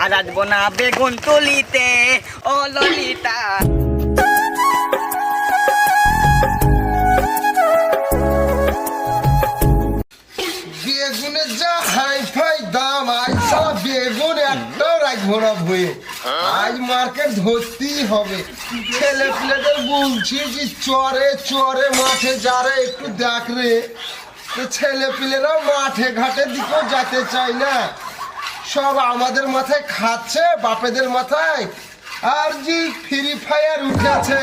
আর আসব না বেগুন তুলিতে, ও ললিতা। বেগুনের যা হাই ফাই দাম আজ সারা বেগুন একটাও রাখব না আজ মার্কেট ধরতেই হবে। ছেলে পেলেদের বলছি যে চরে চরে, মাঠে যারে একটু দেখ রে। ছেলে পেলেরাও মাঠে ঘাটে দিকেও যেতে চায় না। সব আমাদের মাথায় খাচ্ছে বাপেদের মাথায় আর যে ফ্রি ফায়ার উঠেছে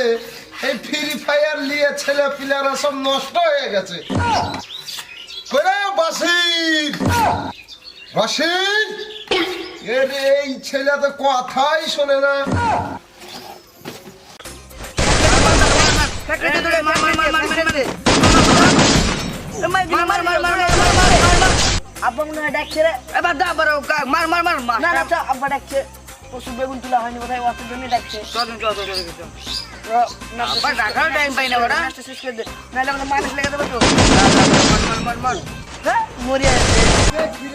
এই ফ্রি ফায়ার নিয়ে ছেলে পিলেরা সব নষ্ট হয়ে গেছে এই ছেলে তো কথাই শোনে না আব্বা মনে হয় ডাকছে রে। এবার দা বড় মার মার মার মার। না না আব্বা ডাকছে। পশু বেগুন তোলা হয়নি বোধহয় ডাকছে। চল চল চল চল চল। আব্বা শেষ- টাইম পাই না শেষ করে দে। নাহলে লেগে যাবে তো। মার মার মার হ্যাঁ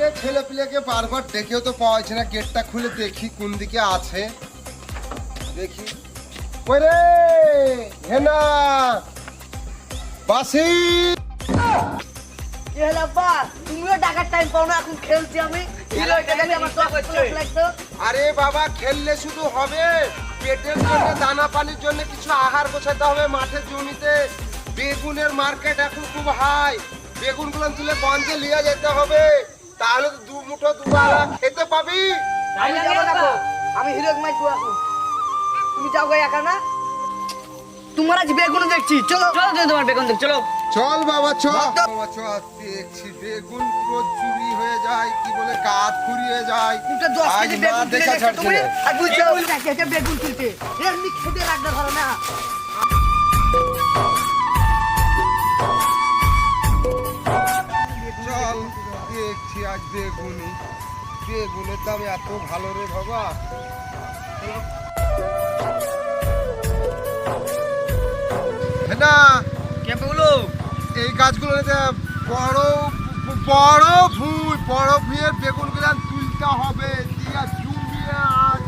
এ ছেলে পিলেকে বারবার ডেকেও তো পাওয়া যাচ্ছে না। গেটটা খুলে দেখি কোন দিকে আছে। দেখি। ওরে হেনা! বাসি! আরে বাবা খেললে শুধু হবে। পেটের জন্য দানা পানির জন্য কিছু আহার গোছাতে হবে মাঠের জমিতে। বেগুনের মার্কেট এখন খুব হাই বেগুনগুলো তুলে গঞ্জে লিয়ে যেতে হবে। তাহলে তো দু মুঠো দুবেলা খেতে পাবি। আমি হিরোক মাইকু এখন তুমি যাও গো একা না। তোমার আজ বেগুন দেখছি চলো। চলো তুমি তোমার বেগুন দেখ চলো। চল বাবা চ। বাবা চ। দেখছি বেগুন পুরো চুরি হয়ে যায় কি বলে গাছ ফুরিয়ে যায়। তুমি দশ আজ কেজি বেগুন দেখা দেখছ ছাড়ছে। তুমি না। আর বুঝছ? বেগুন তুলতে খেতে রাখতে ধরো না। চল দেখছি আজ বেগুনি বেগুনের দাম এত ভালো রে বাবা। না কে বলো এই গাছগুলো বড় বড় ভুঁই বড় ভুঁয়ের বেগুন গুলান তুলতে হবে। দিয়া জুমিয়ে আজ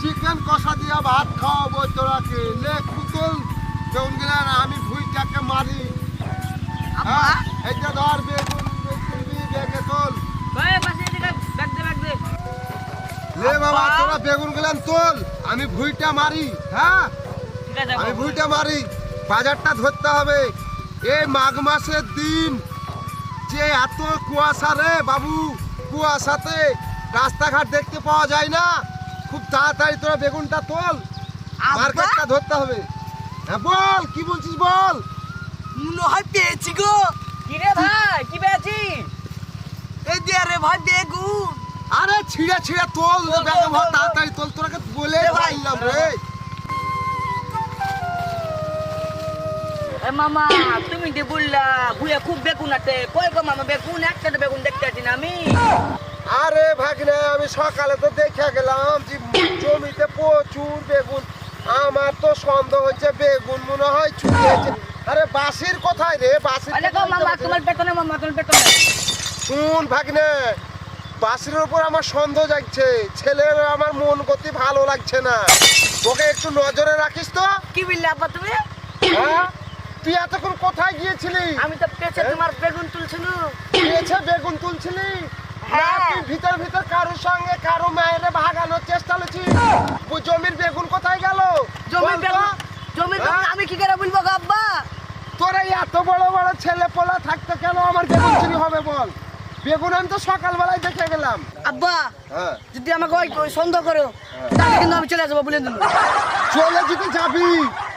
চিকেন কষা দিয়া ভাত খাওয়াবো তোরাকে। লে কুতল বেগুন গুলান আমি ভুঁইটাকে মারি। হ্যাঁ, এইটা ধর বেগুন তুলবি বেগে তোল। লে বাবা। তোরা বেগুন তোল আমি ভুঁইটা মারি। হ্যাঁ আমি ভুঁইটা মারি। বাজারটা ধরতে হবে। এই মাঘ মাসের দিন যে এত কুয়াশা রে বাবু কুয়াশাতে রাস্তাঘাট দেখতে পাওয়া যায় না। খুব তাড়াতাড়ি তোরা বেগুনটা তোল মার্কেটটা ধরতে হবে। হ্যাঁ বল কি বলছিস বল? মনে হয় পেয়েছি গো। কি রে ভাই কি পেয়েছি এই দিয়ে রে ভাই বেগুন। আরে ছিঁড়ে ছিঁড়ে তোল তোল, তাড়াতাড়ি তোল তোরাকে বলে এ ভাই, পাইলাম রে। এ মামা তুমি যে বললা ভুয়া খুব বেগুন আছে কই গো মামা বেগুন একটা বেগুন দেখতে আছি না আমি আরে ভাগনে আমি সকালে তো দেখে গেলাম যে জমিতে প্রচুর বেগুন আমার তো সন্দেহ হচ্ছে বেগুন মনে হয় হয়েছে আরে বাসির কোথায় রে বাসির মামা তোমার পেটনে মামা তোমার পেটনে শুন ভাগনে বাসির উপর আমার সন্দেহ যাচ্ছে ছেলের আমার মন গতি ভালো লাগছে না ওকে একটু নজরে রাখিস তো কি বললে আব্বা তুমি হ্যাঁ তুই এতক্ষণ কোথায় গিয়েছিলি? আমি তো পেছে তোমার বেগুন তুলছিল। গিয়েছে বেগুন তুলছিলি? হ্যাঁ। ভিতর ভিতর কারোর সঙ্গে কারও মায়ের ভাগানোর চেষ্টা জমির বেগুন কোথায় গেল? বেগুন বেগুন হ্যাঁ? আমি কি করে বলব আব্বা? তোরা এই এত বড় বড় ছেলে পোলা থাকতে কেন আমার বেগুন চুরি হবে বল? বেগুন আমি তো সকালবেলায় দেখে গেলাম। আব্বা হ্যাঁ। যদি আমাকে সন্দেহ করো তাহলে কিন্তু আমি চলে যাব বলে দিল চলে যদি যাবি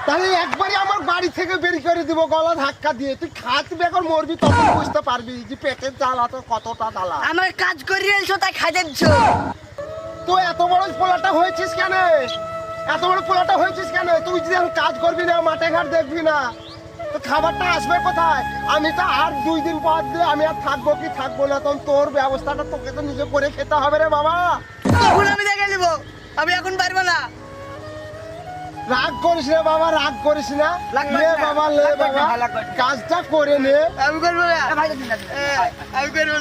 তাহলে একবারই আমার বাড়ি থেকে বেরি করে দিব গলা ধাক্কা দিয়ে। তুই খাতে বেগুন মরবি তখন বুঝতে পারবি যে পেটের জ্বালা তো কতটা জ্বালা। আমার কাজ করে এলছো তাই খাইতে দিচ্ছ তো এত বড় পোলাটা হয়েছিস কেন? এত বড় পোলাটা হয়েছিস কেন? তুই যদি এখন কাজ করবি না মাঠে ঘাট দেখবি না তো খাবারটা আসবে কোথায়? আমি তো আর দুই দিন পর দিয়ে আমি আর থাকব কি থাকব না তখন তোর ব্যবস্থাটা তোকে তো নিজে করে খেতে হবে রে বাবা। তখন আমি দেখে নিবো আমি এখন পারব না। রাগ করিস না বাবা রাগ করিস না। লে বাবা লে বাবা। কাজটা করে নে। আমি করব আমি করব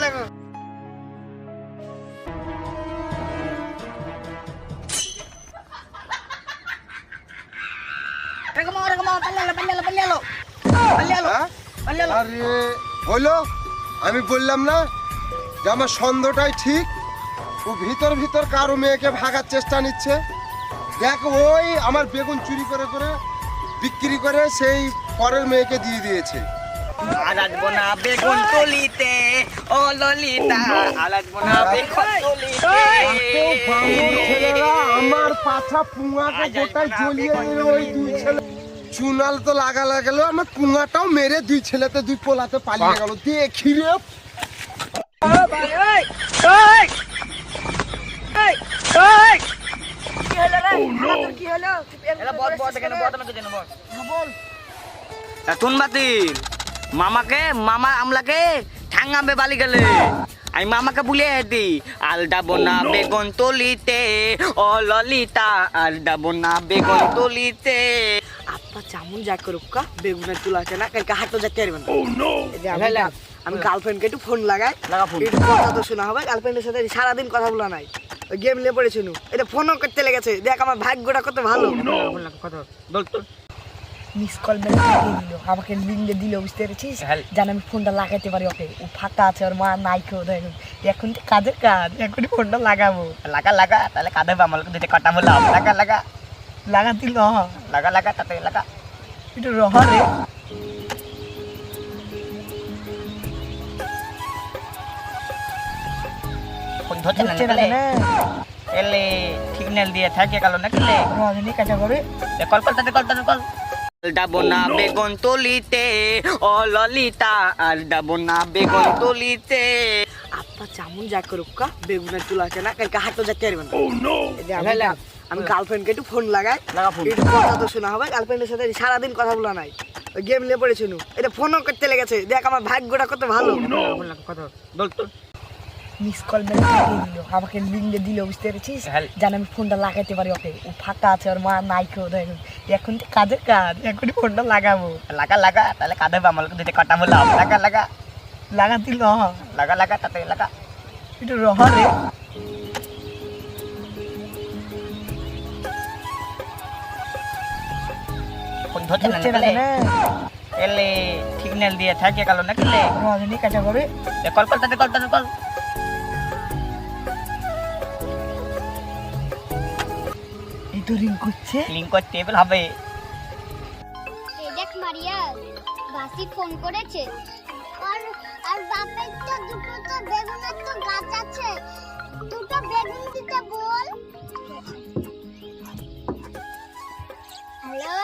হলো? আমি বললাম না যে আমার সন্দেহটাই ঠিক? ও ভিতর ভিতর কারও মেয়েকে ভাগার চেষ্টা নিচ্ছে। দেখ ওই আমার বেগুন চুরি করে করে বিক্রি করে সেই পরের মেয়েকে দিয়ে দিয়েছে আলাদবো না বেগুন তুলিতে ও ললিতা আলাদবো না বেগুন তুলিতে আমার পাছা পুঙাকে জ্বলিয়ে দিল ওই দুই ছেলে চুনাল তো লাগা লাগালো আমার পুঙাটাও মেরে দুই ছেলেতে দুই পোলাতে পালিয়ে গেল দেখি রে বাতিল মামাকে মামা আমলাকে ঠাঙ্গাবে বালি গেলে। আমি মামাকে বুলিয়ে হেতি আলদা বোনা বেগুন তুলিতে ও ললিতা আলদা বোনা বেগুন তুলিতে। আপা চামুন যা করুক কা বেগুনের তুলা আছে না কালকে হাটও যেতে পারবে না। আমি হেলা। আমি গার্লফ্রেন্ডকে একটু ফোন লাগাই। লাগা ফোন। কথা তো শোনা হবে গার্লফ্রেন্ডের সাথে সারাদিন কথা বলা নাই। গেম নিয়ে পড়েছিল এটা ফোনও করতে লেগেছে। দেখ আমার ভাগ্যটা কত ভালো। মিস কল মেরে দিল? আমাকে লিঙ্কে দিল বুঝতে পেরেছিস? হ্যাঁ। জান আমি ফোনটা লাগাতে পারি ওকে। ও ফাঁকা আছে ওর মা নাই কেউ দেখুন এখন তো কাজের কাজ এখনই ফোনটা লাগাবো। লাগা লাগা তাহলে কাঁদে আমাকে দিতে কটা বললাম লাগা লাগা। লাগা দিল লাগা লাগা তাতে লাগা। একটু রহরে ফোন ধরছে না এলে দিয়ে থাকে গেল নাকি লে রজনী করে কল কল তাতে কল তাতে কল। আলদাবো না বেগুন তুলিতে ও ললিতা আলদাবো না বেগুন তুলিতে। আপা চামুন যা করুক কা? বেগুনের আছে না? কালকে হাটও যেতে পারবে না। এই আমি হেলা। আমি গার্লফ্রেন্ডকে একটু ফোন লাগাই। লাগা একটু কথা তো শোনা হবে। গার্লফ্রেন্ডের সাথে সারাদিন কথা বলা নাই। ওই গেম নিয়ে পড়েছিল এটা ফোনও করতে লেগেছে। দেখ আমার ভাগ্যটা কত ভালো। কথা বল তো। মিস কল মেরে কাটিয়ে দিল। আমাকে লিঙ্কে দিল বুঝতে পেরেছিস? হ্যাঁ। জান আমি ফোনটা লাগাতে পারি ওকে। ও ফাঁকা আছে ওর মা নাই কেউ এখন তো কাজের কাজ এখনই ফোনটা লাগাবো। লাগা লাগা তাহলে কাঁদে আমাকে দিতে কটা বললাম লাগা লাগা। লাগা দিল লাগা লাগা তাতে লাগা। একটু রহরে ফোন ধরছে? না। এলে সিগন্যাল দিয়ে থাকে গেল নাকি লে? রজনী কাটা করে এ কল কল তাতে কল তাতে কল। এই তো রিং করছে? লিঙ্ক করতে এবার হবে। এই দেখ মারিয়া বাসি ফোন করেছে। আর আর বাপের তো দুটো তো বেগুনের তো গাছ আছে। দুটো বেগুন দিতে বল। হ্যালো?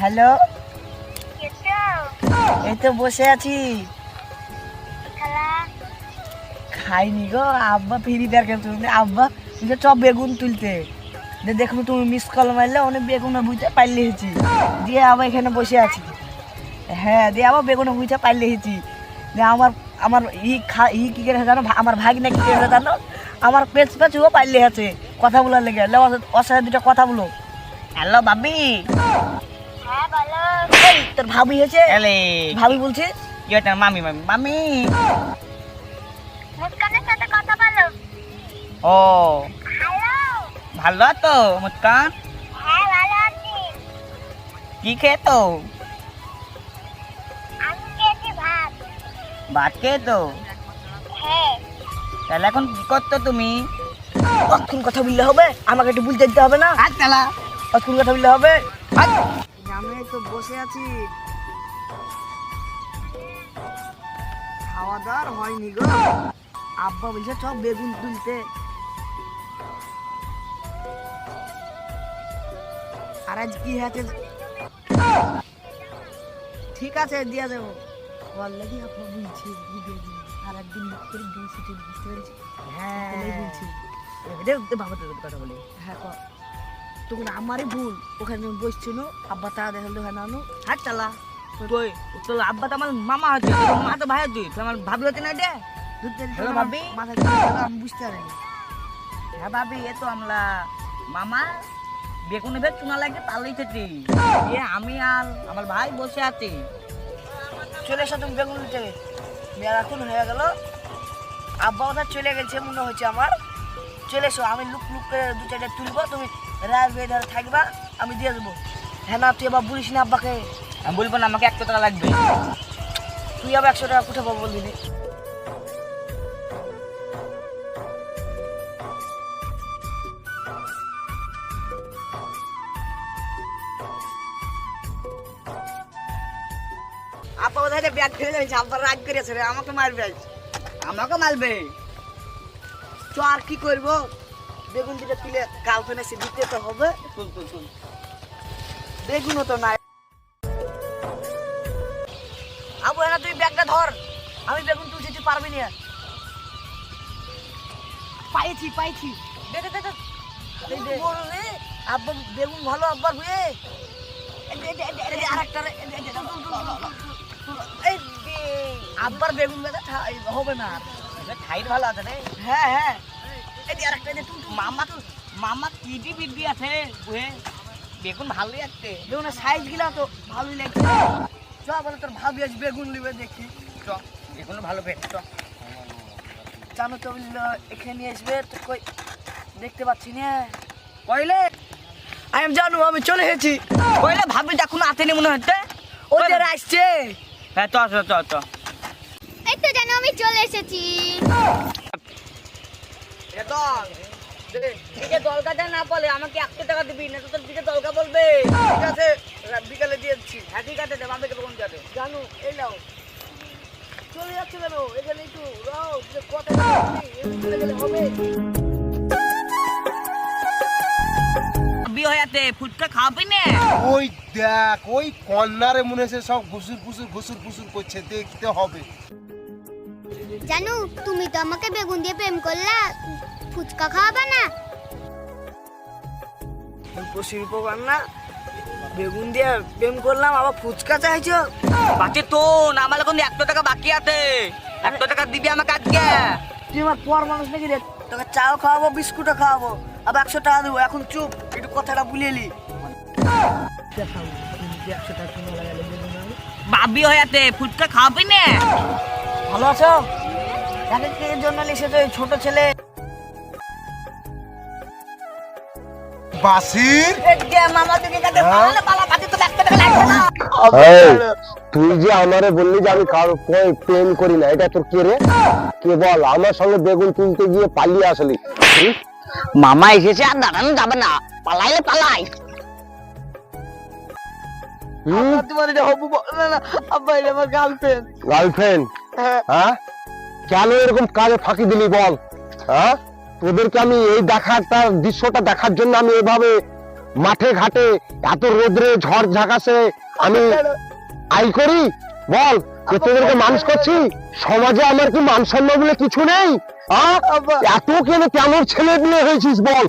হ্যালো? এই তো বসে আছি। খাইনি গো, আব্বা ফিরি কেন তুমি আব্বা যে চ বেগুন তুলতে। যে দেখব তুমি মিস কল মারলে, অনেক বেগুন বুঝতে পারলে হেছি দিয়ে আবার এখানে বসে আছি। হ্যাঁ দিয়ে আবার বেগুন বুঝতে পারলে হেছি যে আমার আমার ই খা, ই কি করে জানো আমার ভাগ না কি করে জানো, আমার পেছ পেছুও পারলে আছে কথা বলার লেগে। ওর- সাথে দুটো কথা বলো। হ্যালো, বাবি। তোর ভাবি হয়েছে? ভাবি বলছিস কি মামি মামি মামি। সাথে কথা বলো। ও। ভালো তো মুস্কান হ্যাঁ কি খেয়ে তো আমি ভাত। ভাত খেয়ে তো হ্যাঁ। তাহলে এখন কি করতো তুমি? কতক্ষণ কথা বললে হবে আমাকে একটু বলতে দিতে হবে না? আর চালা। কতক্ষণ কথা বললে হবে? আমি তো বসে আছি। খাওয়া দাওয়ার হয়নি গো। আব্বা বলছে সব বেগুন তুলতে। আর আজ কি আছে ঠিক আছে দিয়ে দেবো। বললে কি আপা বলছি আর একদিন করে বুঝতে পেরেছি হ্যাঁ। বলছি। বাবা তোর কথা বলি। হ্যাঁ তখন আমারই ভুল। ওখানে যখন বসছিল আব্বা তা দেখাল হ্যাঁ নানু হাত চালা তুই তোর আব্বা তো আমার মামা হচ্ছে তোর মা তো ভাই তুই আমার ভাবি হচ্ছে না ভাবি। মাথা আমি বুঝতে পারিনি। হ্যাঁ ভাবি এ তো আমরা মামা। বেগুনে ভেদ চুনা লাগে পালাই থেকে এ আমি আর আমার ভাই বসে আছি। চলে এসো তুমি বেগুন নিতে মেয়ের এখন হয়ে গেল। আব্বা ওটা চলে গেছে মনে হচ্ছে আমার? চলে এসো আমি লুক লুক করে দু চারটা তুলবো তুমি রাত বেয়ে ধরে থাকবা আমি দিয়ে দেবো। হ্যাঁ না তুই আবার বলিস না আব্বাকে। আমি বলব না আমাকে একশো টাকা লাগবে। তুই আবার একশো টাকা কোথায় পাবো বললি আপা কোথায় ব্যাগ ফেলে যাচ্ছে আব্বার রাগ করেছে রে আমাকে মারবে। আমাকে মারবে। তো আর কি করব? বেগুন দিলে তুলে গার্লফ্রেন্ড এসে দিতে তো হবে। বেগুনও তো নাই। আবু এনা তুই ব্যাগটা ধর। আমি বেগুন তুলছি তুই পারবি না। পাইছি পাইছি। দে দে দে দে। এই দে। আব্বা বেগুন ভালো আব্বার দে। আব্বার বেগুন বেদা হবে না। হাইট ভালো আছে রে হ্যাঁ হ্যাঁ এই মামা তো মামা কিডি বিডি আছে বুহে বেগুন ভালোই আছে। বেগুনের সাইজগুলা তো ভালোই লাগছে চ বলে তোর ভাবি আজ বেগুন নিবে দেখি। চ বেগুন ভালো বেশ চ। জানো তো এখানে আসবে তো কই দেখতে পাচ্ছি না? কইলে আমি জানো আমি চলে এসেছি। কইলে ভাবি দেখুন আতেনি মনে হচ্ছে? ওদের আসছে। হ্যাঁ চ চ চ চ। আমি চলে এসেছি। দল দিকে দলকাটা না বলে আমাকে একশো টাকা দিবি না তোর দিকে দলকা বলবে। ঠিক আছে বিকালে দিয়ে দিচ্ছি। হ্যাঁ ঠিক আছে দেব আমাকে বেগুন যাবে। জানো এই নাও। চলে যাচ্ছে কেন? এখানে একটু রাও কথা বলছি, একটু চলে গেলে হবে। বিয়ে ফুটকা না। ওই দেখ ওই কর্নারে মনে হচ্ছে সব ঘুসুর ঘুসুর ঘুসুর ঘুসুর করছে দেখতে হবে। জানু তুমি তো আমাকে বেগুন দিয়ে প্রেম করলা। ফুচকা খাওয়াবা না? শিল্প না বেগুন দিয়ে প্রেম করলাম আবার ফুচকা চাইছো? বাকি তো আমার এখন একশো টাকা বাকি আছে। একশো টাকা দিবি আমাকে আজকে। তুই আমার পর মানুষ নাকি রে? তোকে চাও খাওয়াবো বিস্কুটও খাওয়াবো আবার একশো টাকা দেবো। এখন চুপ একটু কথাটা ভুলে এলি বাবি হয়ে ফুটকা খাওয়াবি না। ভালো আছো? তাকে কে জন্য লিখেছো এই ছোট ছেলে। বাসির? মামা দিকে কাছে পালালে পালা বাকি তো একশো লাগবে না। তুই যে আমারে বললি যে আমি কারও কই প্রেম করি না এটা তোর কে রে? কে বল আমার সঙ্গে বেগুন তুলতে গিয়ে পালিয়ে আসলি। মামা এসেছে আর দাঁড়ানো যাবে না। পালাইলে পালাই। তোমার এটা হবু না না। আব্বা এটা আমার গার্লফ্রেন্ড গার্লফ্রেন্ড হ্যাঁ? কেন এরকম কাজে ফাঁকি দিলি বল? হ্যাঁ? তোদেরকে আমি এই দেখাটা দৃশ্যটা দেখার জন্য আমি এভাবে মাঠে ঘাটে এত রোদ্রে ঝড় ঝাঁকাশে আমি আই করি? বল তোদেরকে মানুষ করছি সমাজে আমার কি মান সম্মান বলে কিছু নেই? হ্যাঁ? এত কেন কেমন ছেলে মেয়ে হয়েছিস বল?